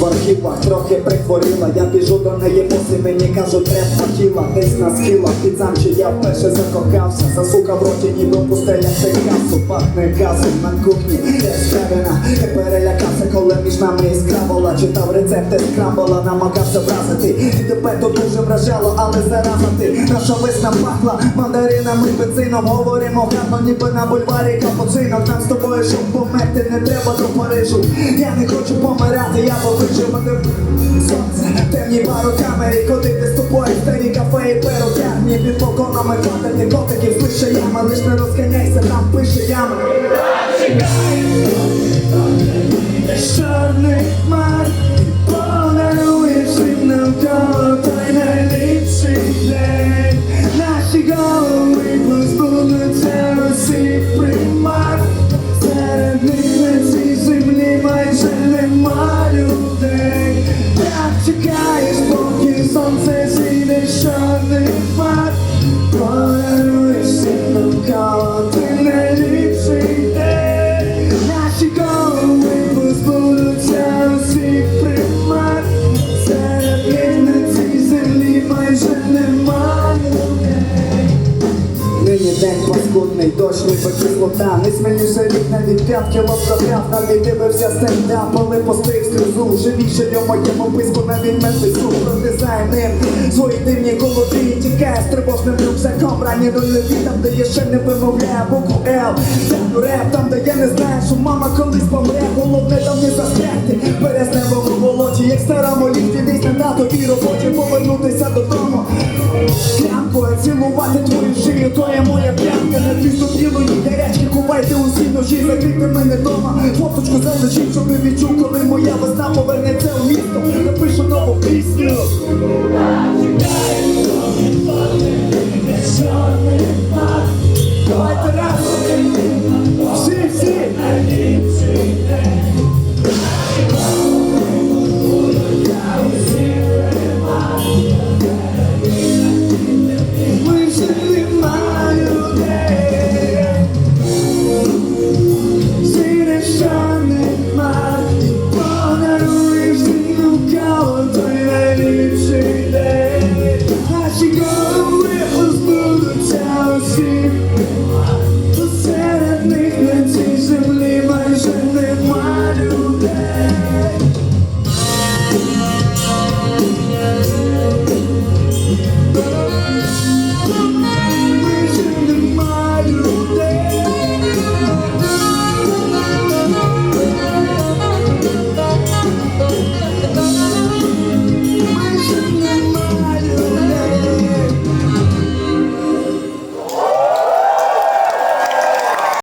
в архівах трохи прихворіла. Я біжу до неї поси, мені кажуть, треба тіла Десь на схилах під замчі я вперше закохався Засука в роті, ніби пустеля це касу Пахне газом на кухні, справина Я перелякався, коли між нами іскра була Читав рецепти скрамбола, намагався вразити. І тебе то дуже вражало, але зараза ти. Наша весна пахла? Мандаринами, бензином Говоримо гарно, ніби на бульварі капуцинок Нам з тобою, щоб померти, не треба до Парижу. Я не хочу помирати, я повичу мене сонце. Темні бару камері, ходити з тобою Старі кафе і перукарні Під балконами кладати котиків Слише яма, лиш не розганяйся, там пише яма. Чекай, чорних день паскудний, дощ ніби кислота. Не змінюся рік навіть п'ят кілограмів Навіть дивився стендап, але постиг сльозу. Живіше в моєму писку навіть не пису Про ним свої дивні голоди Тікає з тривожним рюкзаком. Ранні рольові, там де я ще не вимовляю букву Л Тягну реп, там де я не знаю, що мама колись помре. Головне там не застрягти. Березневому болоті, як старому ліфті Десь на татовій роботі Гуляєте усі ночі, закрити мене дома. Хлопочку залишіть, щоб не відчув, коли моя весна повернеться у місто. Напишу нову пісню. Чекаю, не чорний